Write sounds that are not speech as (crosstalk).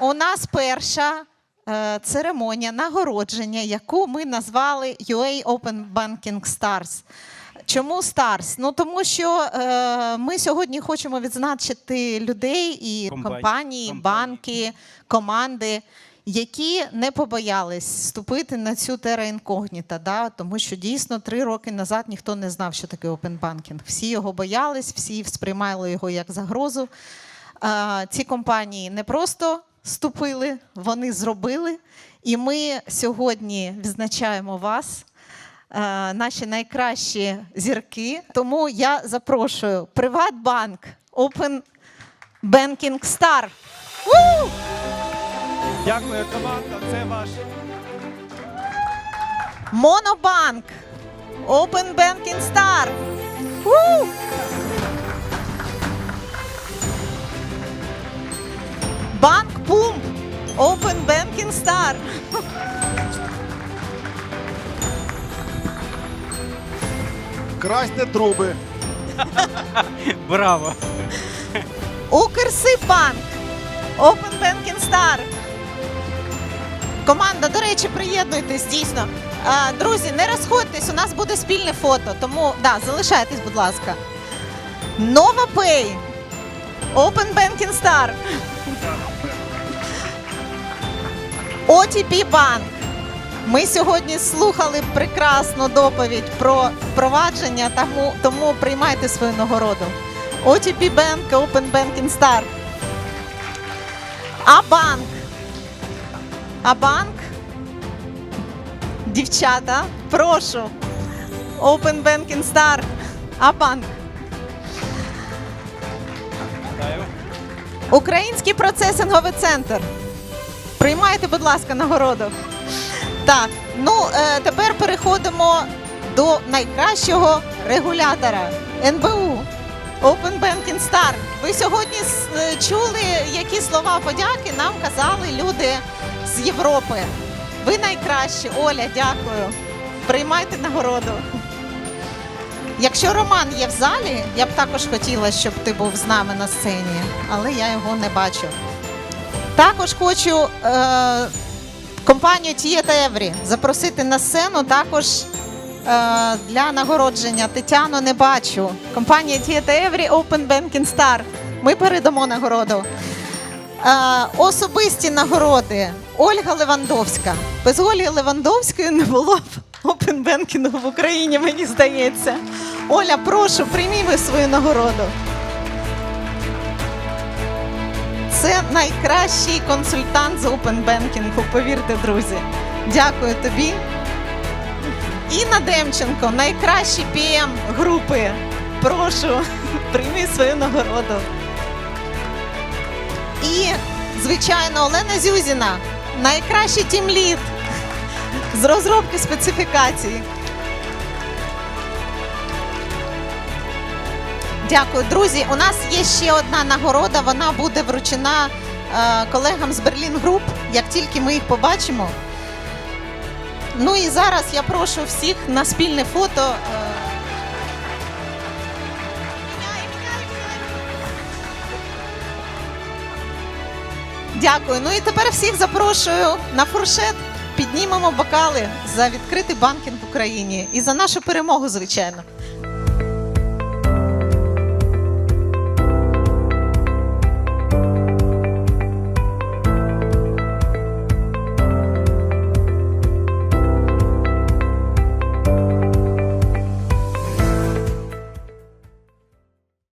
у нас перша е, церемонія нагородження, яку ми назвали UA Open Banking Stars. Чому Stars? Ну тому що е, ми сьогодні хочемо відзначити людей і Компанії. компанії, банки, команди, які не побоялись вступити на цю тера інкогніта, да? тому що дійсно три роки назад ніхто не знав, що таке open banking. Всі його боялись, всі сприймали його як загрозу. Е, ці компанії не просто вступили, вони зробили. І ми сьогодні відзначаємо вас, е, наші найкращі зірки. Тому я запрошую Приватбанк Open Banking Star. У! Дякую, команда. Це ваш. Монобанк Open Banking Star. У! Банк Star. Красьте труби. Браво! Укрсибанк Open Banking Star. Команда, до речі, приєднуйтесь дійсно. А, друзі, не розходьтесь, у нас буде спільне фото, тому да, залишайтесь, будь ласка. NovaPay Open Banking Star. OTP Bank. Ми сьогодні слухали прекрасну доповідь про впровадження, тому, тому приймайте свою нагороду. OTP Bank, Open Banking Star. Абанк. Абанк. Дівчата, прошу. Open Banking Star. Абанк. Вітаю. Український процесинговий центр. Приймайте, будь ласка, нагороду. Так, ну е, тепер переходимо до найкращого регулятора НБУ Open Banking Star. Ви сьогодні е, чули, які слова подяки нам казали люди з Європи. Ви найкращі, Оля, дякую. Приймайте нагороду. Якщо Роман є в залі, я б також хотіла, щоб ти був з нами на сцені, але я його не бачу. Також хочу е, компанію Тіє та Еврі запросити на сцену також е, для нагородження. Тетяну не бачу. Компанія Тіє та Еврі Open Banking Star. Ми передамо нагороду. Е, особисті нагороди. Ольга Левандовська. Без Олі Левандовської не було б Open Banking в Україні, мені здається. Оля, прошу, приймі ви свою нагороду. Це найкращий консультант з Open Banking, повірте, друзі. Дякую тобі. Інна Демченко, найкращий PM групи. Прошу, (laughs) прийми свою нагороду. І, звичайно, Олена Зюзіна, найкращий тімлід з розробки специфікацій. Дякую, друзі. У нас є ще одна нагорода. Вона буде вручена е, колегам з Берлін Груп, як тільки ми їх побачимо. Ну і зараз я прошу всіх на спільне фото. е, Дякую. Ну і тепер всіх запрошую на фуршет. Піднімемо бокали за відкритий банкінг в Україні і за нашу перемогу, звичайно.